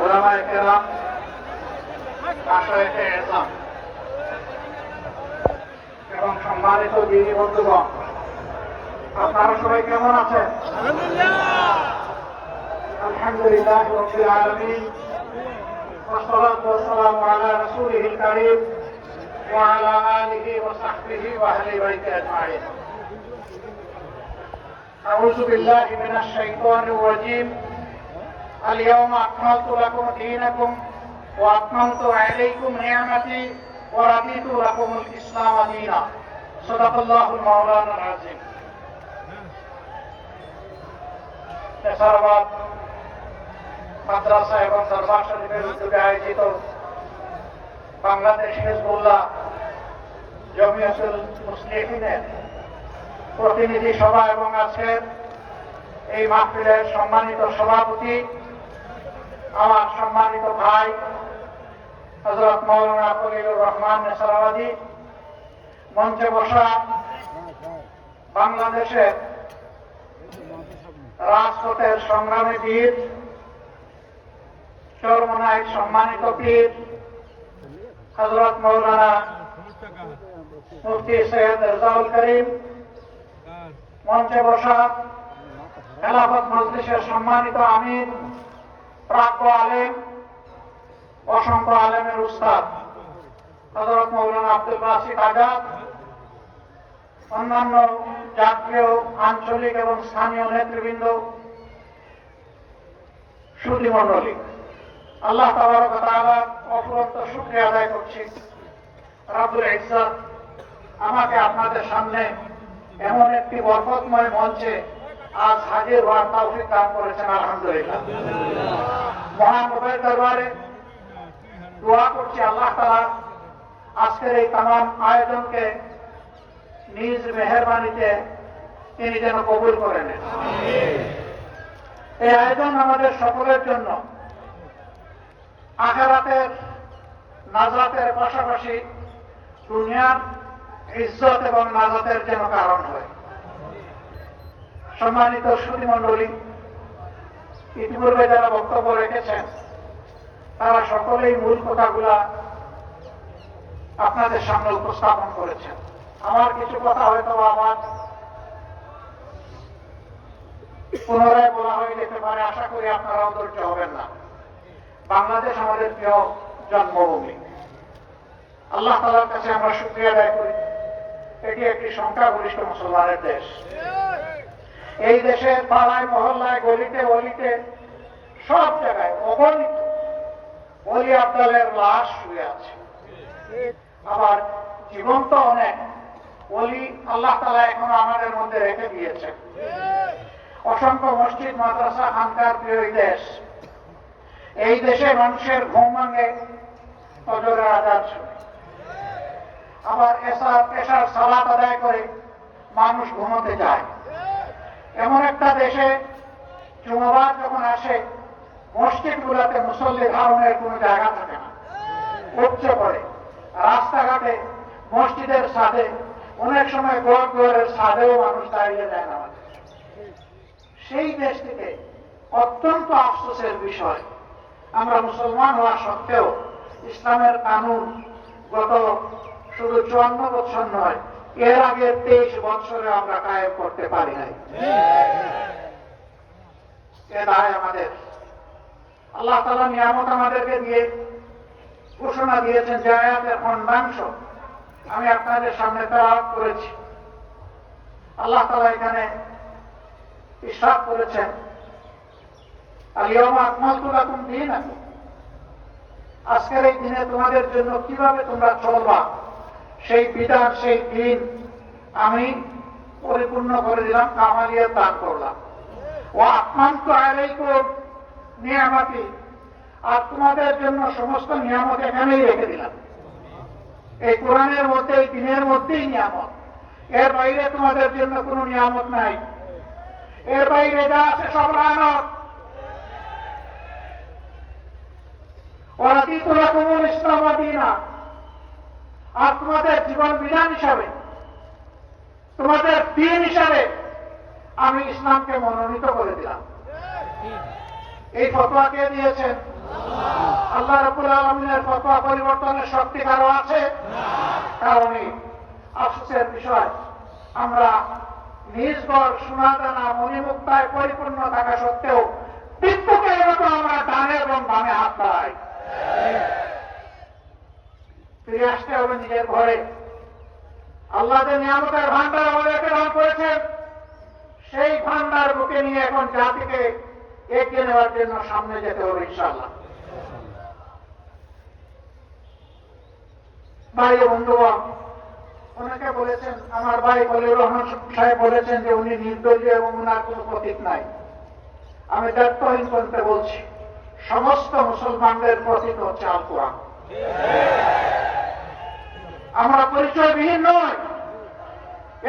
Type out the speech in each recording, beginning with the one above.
ওলামায়ে কেরাম আশরাফে এজাম এবং সম্মানিত দিনী বন্ধুগণ আপনারা সবাই কেমন আছেন আলহামদুলিল্লাহ রবিল আলমিন والصلاة والسلام على رسوله الكريم وعلى آله وصحبه وأهل بيته أجمعين أعوذ بالله من الشيطان الرجيم اليوم أكملت لكم دينكم وأتممت عليكم نعمتي ورضيت لكم الإسلام دينا صدق الله المولانا العظيم এছাড়াও মাদ্রাসা এবং দরবার শরীফের উদ্যোগে আয়োজিত বাংলাদেশ হিজবুল্লাহ জমিয়তুল মুসলিমিনের প্রতিনিধি সভা এবং আজকের এই মাহফিলের সম্মানিত সভাপতি আমার সম্মানিত ভাই হজরত মৌলানা ফলিলুর রহমান নেসারাবাদী, মঞ্চে বসা বাংলাদেশের রাজপথের সংগ্রামী বীর চরমনায় সম্মানিত পীর হজরত মৌলানা মুফতি সৈয়দ রেজাউল করিম, মঞ্চে বসা খেলাফত মজলিসের সম্মানিত আমির প্রাপ্য আলেম, অসংখ্য আলেমের উস্তাদ হজরত মৌলানা আব্দুল বাসিদ আজাদ, অন্যান্য জাতীয়, আঞ্চলিক এবং স্থানীয় নেতৃবৃন্দ, সুধীমণ্ডলী। আল্লাহ তাআলার অফুরন্ত শুকরিয়া আদায় করছি। রাব্বুল ইজ্জত আমাকে আপনাদের সামনে এমন একটি বরকতময় মঞ্চে আজ হাজির হওয়ার তৌফিক দান করেছেন, আলহামদুলিল্লাহ। মহান রবের দরবারে দোয়া করছি আল্লাহ তাআলা আজকের এই তামাম আয়োজনকে নিজ মেহরবানিতে তিনি যেন কবুল করে নেন। এই আয়োজন আমাদের সকলের জন্য আখেরাতের নাজাতের পাশাপাশি দুনিয়ার ইজ্জত এবং নাজাতের যেন কারণ হয়। সম্মানিত মন্ডলী ইতিপূর্বে যারা বক্তব্য রেখেছেন, তারা সকলেই মূল কথাগুলা আপনাদের সামনে উপস্থাপন করেছেন। আমার কিছু কথা হয়তো আবার পুনরায় বলা হয়ে যেতে পারে, আশা করি আপনারাও ধৈর্য হবেন না। বাংলাদেশ আমাদের প্রিয় জন্মভূমি। আল্লাহ তালার কাছে আমরা সুক্রিয়া আদায় করি। এটি একটি সংখ্যাগরিষ্ঠ মুসলমানের দেশ। এই দেশের পাড়ায়, মহল্লায়, গলিতে, অলিতে, সব জায়গায় অগণিত অলি আবদালের লাশ শুয়ে আছে। আবার জীবন্ত অনেক। অলি আল্লাহ তালা এখনও আমাদের মধ্যে রেখে দিয়েছেন। অসংখ্য মসজিদ, মাদ্রাসা, খানকার প্রিয় দেশ। এই দেশে মানুষের ঘুম ভাঙে আজাদ শুনে। আবার এসার পেশার সালাত আদায় করে মানুষ ঘুমোতে যায়। এমন একটা দেশে জুমাবার যখন আসে মসজিদ গুলাতে মুসল্লি ধারণের কোনো জায়গা থাকে না। উচ্চ করে রাস্তাঘাটে, মসজিদের সাথে অনেক সময় গোয়ার গোয়ারের সাধেও মানুষ দাঁড়িয়ে যায় না সেই দেশ থেকে অত্যন্ত আফসোসের বিষয়, আমরা মুসলমান হওয়া সত্ত্বেও ইসলামের কানুন গত শুধু চুয়ান্ন বছর নয় এর আগে তেইশ বছরে আমরা কায়েম করতে পারি নাই। এ আমাদের। আল্লাহ তালা নিয়ামত আমাদেরকে দিয়ে ঘোষণা দিয়েছেন যে আয়াতের খণ্ডাংশ আমি আপনাদের সামনে তেলাওয়াত করেছি। আল্লাহ তালা এখানে ইশরাক করেছেন আলিয়মা আকমালতুলাকুম দিন আজকের এই দিনে তোমাদের জন্য কীভাবে তোমরা চলবা? সেই বিধান, সেই দিন আমি পরিপূর্ণ করে দিলাম, কামালিয়া দান করলাম। ও আত্মান্ত আলাইকুম নিয়ামাতি। আর তোমাদের জন্য সমস্ত নিয়ামত এখানেই রেখে দিলাম। এই কোরআনের মধ্যে, এই দিনের মধ্যেই নিয়ামত। এর বাইরে তোমাদের জন্য কোনো নিয়ামত নাই। এর বাইরে যা আছে সব লানত। ওরা দিতুলা কুমুল ইসলাম দিনা। আর তোমাদের জীবন বিধান হিসাবে, তোমাদের দিন হিসাবে আমি ইসলামকে মনোনীত করে দিলাম। এই ফতোয়া কে দিয়েছেন? আল্লাহ রাবুল আলমিনের ফতোয়া পরিবর্তনের শক্তি কারও আছে? কারণে আফসোসের বিষয়, আমরা নিজ ঘর সোনাদানা মণিমুক্তায় পরিপূর্ণ থাকা সত্ত্বেও বিক্ষুকের মতো আমরা ডানে এবং বামে হাত পাই ফিরে আসতে হবে নিজের ঘরে। আল্লাহ যে নিয়ামতের ভান্ডার আমাদেরকে দান করেছেন। সেই ভান্ডার বুকে নিয়ে এখন জাতিকে এগিয়ে নেওয়ার জন্য সামনে যেতে হবে ইনশাল্লাহ ভাই বন্ধুগণ অনেকে বলেছেন, আমার ভাই কলিউর রহমান সাহেব বলেছেন যে উনি নির্দলীয় এবং উনার কোন প্রতীক নাই। আমি দায়িত্বহীন করতে বলছি, সমস্ত মুসলমানদের প্রতীক হচ্ছে আল কোরআন আমরা পরিচয়বিহীন নয়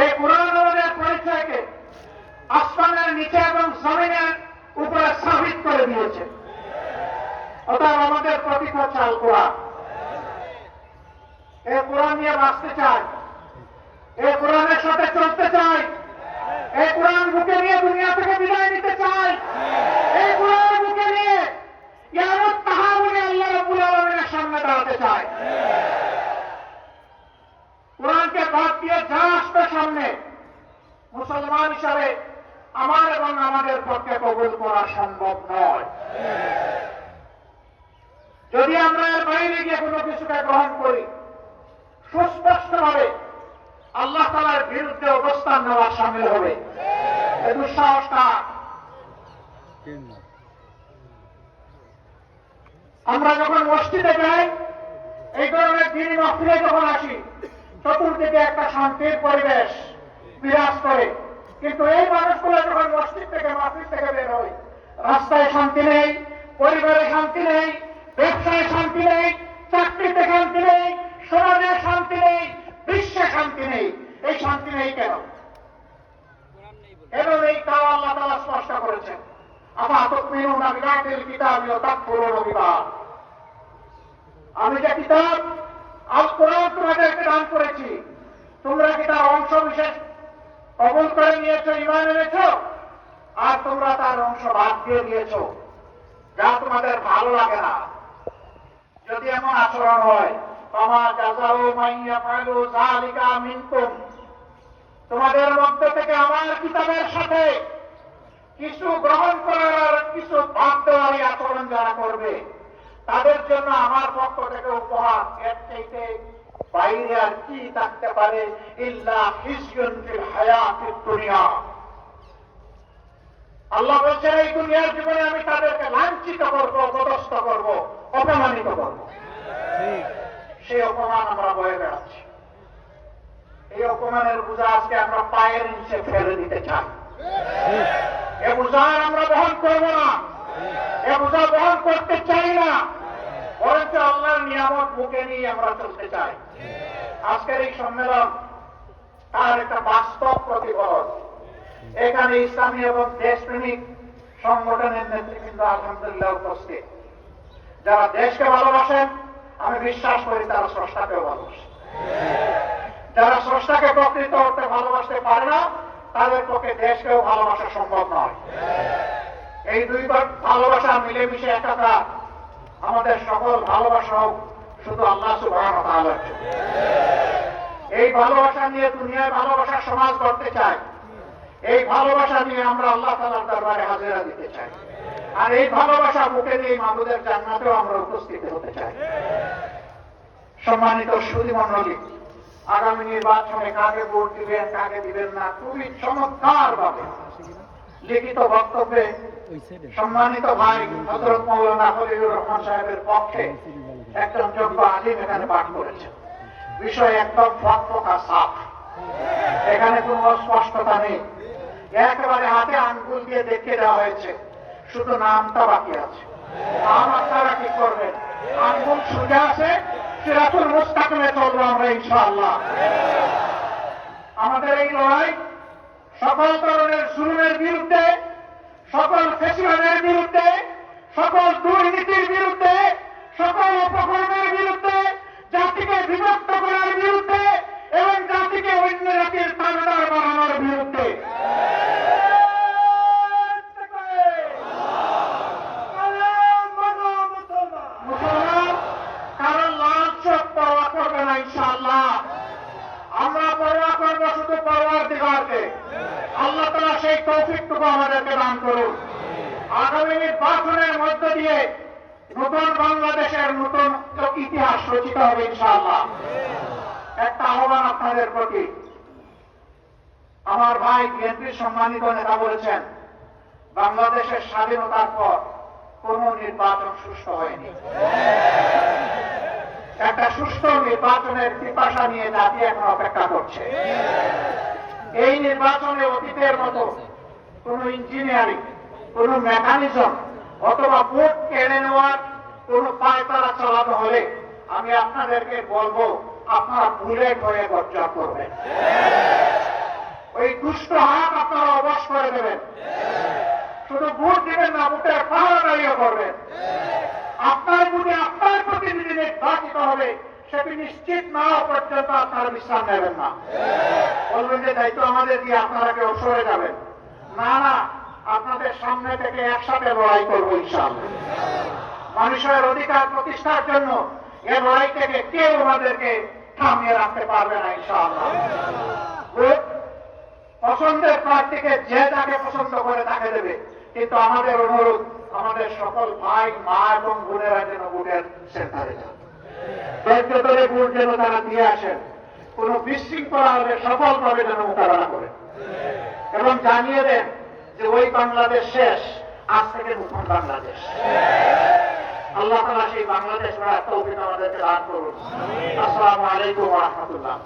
এই কোরআন আমাদের পরিচয়কে আসমানের নিচে এবং জমিনের উপরে সাবিত করে দিয়েছে। অর্থাৎ আমাদের প্রতীক হচ্ছে আল কোরআন এই কোরআন নিয়ে বাঁচতে চাই। এই কোরআনের সাথে চলতে চাই। এই কোরআন বুকে নিয়ে দুনিয়া থেকে বিদায় নিতে চাই। এই কোরআন বুকে নিয়ে ইয়ামত তাহাবুলে আল্লাহ রাব্বুল আলামিনের সামনে দাঁড়াতে চাই। কোরআনকে বাদ দিয়ে যা আসবে সামনে, মুসলমান হিসাবে আমার এবং আমাদের পক্ষে কবুল করা সম্ভব নয়। যদি আমরা এর বাইরে গিয়ে কোনো কিছুকে গ্রহণ করি, সুস্পষ্টভাবে আল্লাহ তালার বিরুদ্ধে অবস্থান নেওয়া সামিল হবে। দুঃসাহসটা আমরা যখন মসজিদে যাই, এই ধরনের দিনই মসজিদে যখন আসি চতুর্দিকে একটা শান্তির পরিবেশ বিরাজ করে। কিন্তু এই মানুষগুলো যখন মসজিদ থেকে মসজিদ থেকে বের হয়, রাস্তায় শান্তি নেই, পরিবারে শান্তি নেই, ব্যবসায় শান্তি নেই, চাকরিতে শান্তি নেই, সমাজে শান্তি নেই, বিশ্বে শান্তি নেই। এই শান্তি নেই কেন? এবং এই তাও আল্লাহ তালা স্পষ্ট করেছেন। আমি যে কিতাব কোরআন তোমাদেরকে দান করেছি। তোমরা কি তার অংশ বিশেষ কবল করে নিয়েছ, ইমান এনেছ? আর তোমরা তার অংশ বাদ দিয়ে দিয়েছ, যা তোমাদের ভালো লাগে না। যদি এমন আচরণ হয় তোমাদের মধ্যে থেকে আমার কিতাবের সাথে কিছু গ্রহণ করার কিছু বাদ দেওয়ার আচরণ যারা করবে তাদের জন্য আমার পক্ষ থেকে উপহার। এর চাইতে বাইরে আর কি থাকতে পারে? ইল্লা হিসিয়ন দুনিয়া আল্লাহ বলছেন, এই দুনিয়ার জীবনে আমি তাদেরকে লাঞ্ছিত করব অপদস্থ করব, অপমানিত করব। সেই অপমান আমরা বয়ে বেড়াচ্ছি। এই অপমানের বোঝা আজকে আমরা পায়ের নিচে ফেলে দিতে চাই। এ বোঝা আমরা বহন করব না। এ বোঝা বহন করতে চাই না। বরঞ্চ আল্লাহর নিয়ামত বুকে নিয়ে আমরা চলতে চাই। আজকের এই সম্মেলন তার একটা বাস্তব প্রতিফলন। এখানে ইসলামী এবং দেশপ্রেমিক সংগঠনের নেতৃবৃন্দ আলহামদুলিল্লাহ উপস্থিত। যারা দেশকে ভালোবাসেন আমি বিশ্বাস করি তারা স্রষ্টাকেও ভালোবাসেন যারা স্রষ্টাকে প্রকৃত অর্থে ভালোবাসতে পারে না, তাদের পক্ষে দেশকেও ভালোবাসা সম্ভব নয়। এই দুইবার ভালোবাসা মিলেমিশে একাকার। আমাদের সকল ভালোবাসা হোক, শুধু আল্লাহ এই ভালোবাসা নিয়ে দুনিয়ায় ভালোবাসার সমাজ করতে চাই এই ভালোবাসা নিয়ে আমরা আল্লাহ তালার দরবারে হাজিরা দিতে চাই। আর এই ভালোবাসা মুখে নিয়ে মাহবুদের জান্নাতেও আমরা উপস্থিত হতে চাই। সম্মানিত সুদী মন্ডলী আগামী নির্বাচনে কাকে ভোট দিবেন, কাকে দিবেন না, খুবই চমৎকার ভাবে লিখিত বক্তব্যে সম্মানিত ভাই হজরত মৌলানা ফলিউর রহমান সাহেবের পক্ষে একজন যোগ্য আলিম এখানে পাঠ করেছেন। বিষয় একদম ফকফকা সাফ। এখানে কোনো অস্পষ্টতা নেই। একেবারে হাতে আঙ্গুল দিয়ে দেখিয়ে দেওয়া হয়েছে। শুধু নামটা বাকি আছে। নাম আপনারা কি করবেন? আঙ্গুল সোজা আছে সিরাতুল মুস্তাকিমে চলবো আমরা ইনশাআল্লাহ। আমাদের এই লড়াই সকল ধরনের জুলুমের বিরুদ্ধে, সকল ফেসিবাদের বিরুদ্ধে, সকল দুর্নীতির বিরুদ্ধে, সকল অপকরণের বিরুদ্ধে, জাতিকে বিভক্ত করার বিরুদ্ধে এবং জাতিকে অন্য জাতির পালনার বাড়ানোর বিরুদ্ধে। রচিত হবে ইনশাআল্লাহ। একটা আহ্বান আপনাদের প্রতি। আমার ভাই বিএনপির সম্মানিত নেতা বলেছেন, বাংলাদেশের স্বাধীনতার পর কোন নির্বাচন সুষ্ঠু হয়নি। একটা সুষ্ঠু নির্বাচনের পিপাসা নিয়ে জাতি এখন অপেক্ষা করছে। এই নির্বাচনে অতীতের মতো কোন ইঞ্জিনিয়ারিং, কোন মেকানিজম অথবা ভোট কেড়ে নেওয়ার কোন পায়তারা চালানো হলে আমি আপনাদেরকে বলব, আপনারা বুলেট হয়ে বর্জন করবেন। ওই দুষ্ট হাত আপনারা অবশ করে দেবেন। শুধু ভোট দিবেন না, ভোটের পাহাড়াদারিও করবেন। আপনার বুঝে আপনার প্রতিনিধি নির্বাচিত হবে, সেটি নিশ্চিত না পর্যন্ত আপনারা বিশ্রাম নেবেন না। বলবেন যে, দায়িত্ব আমাদের দিয়ে আপনারা কেউ সরে যাবেন। না না, আপনাদের সামনে থেকে একসাথে লড়াই করব ইনশাআল্লাহ। মানুষের অধিকার প্রতিষ্ঠার জন্য এ লড়াই থেকে কেউ আমাদেরকে থামিয়ে রাখতে পারবে না, ইনশাআল্লাহ। পছন্দের প্রার্থীকে যে যাকে পছন্দ করে তাকে দেবে। কিন্তু আমাদের অনুরোধ, আমাদের সকল ভাই, মা এবং বোনেরা যেন ভোটের সেন্টারে যান। ধৈর্যতরে ভোট যেন তারা দিয়ে আসেন। কোন বিশৃঙ্খলা হলে সফলভাবে যেন মোকাবেলা করে এবং জানিয়ে দেন যে ওই বাংলাদেশ শেষ, আজ থেকে নতুন বাংলাদেশ। আল্লাহ তালা সেই বাংলাদেশ গড়ার তৌফিক আমাদেরকে দান করুন। আসসালামু আলাইকুম রহমতুল্লাহ।